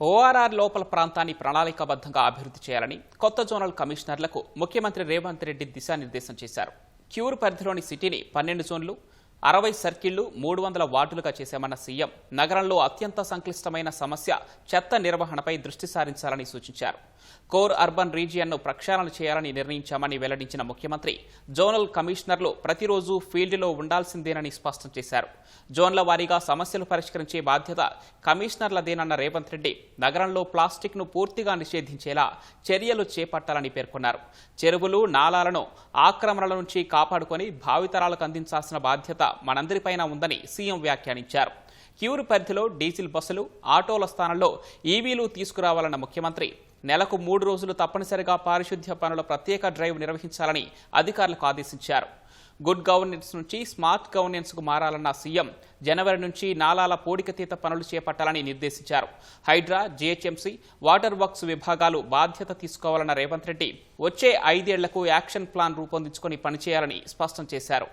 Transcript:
ORR లోపల ప్రాంతాన్ని ప్రణాళికాబద్ధంగా అభివృద్ధి చేయాలని కొత్త జోనల్ కమిషనర్లకు ముఖ్యమంత్రి రేవంత్ రెడ్డి దిశానిర్దేశం చేశారు. క్యూర్ పరిధిలోని సిటీని పన్నెండు జోన్లు అరవై సర్కిళ్ళు మూడు వందల వార్డులుగా చేశామన్న సీఎం నగరంలో అత్యంత సంక్లిష్టమైన సమస్య చెత్త నిర్వహణపై దృష్టి సారించాలని సూచించారు. కోర్ అర్బన్ రీజియన్ను ప్రక్షాళన చేయాలని నిర్ణయించామని వెల్లడించిన ముఖ్యమంత్రి జోనల్ కమిషనర్లు ప్రతిరోజు ఫీల్డ్లో ఉండాల్సిందేనని స్పష్టం చేశారు. జోన్ల వారీగా సమస్యలు పరిష్కరించే బాధ్యత కమిషనర్లదేనన్న రేవంత్ రెడ్డి నగరంలో ప్లాస్టిక్ను పూర్తిగా నిషేధించేలా చర్యలు చేపట్టాలని పేర్కొన్నారు. చెరువులు నాలాలను ఆక్రమణల నుంచి కాపాడుకొని భావితరాలకు అందించాల్సిన బాధ్యత మనందరిపైన ఉందని సీఎం వ్యాఖ్యానించారు. క్యూరు పరిధిలో డీజిల్ బస్సులు ఆటోల స్థానంలో ఈవీలు తీసుకురావాలన్న ముఖ్యమంత్రి నెలకు మూడు రోజులు తప్పనిసరిగా పారిశుద్ధ్య పనుల ప్రత్యేక డ్రైవ్ నిర్వహించాలని అధికారులకు ఆదేశించారు. గుడ్ గవర్నెన్స్ నుంచి స్మార్ట్ గవర్నెన్స్కు మారాలన్న సీఎం జనవరి నుంచి నాలాల పూడికతీత పనులు చేపట్టాలని నిర్దేశించారు. హైడ్రా జీహెచ్ఎంసీ వాటర్ వర్క్స్ విభాగాలు బాధ్యత తీసుకోవాలన్న రేవంత్ రెడ్డి వచ్చే ఐదేళ్ళకు యాక్షన్ ప్లాన్ రూపొందించుకొని పనిచేయాలని స్పష్టం చేశారు.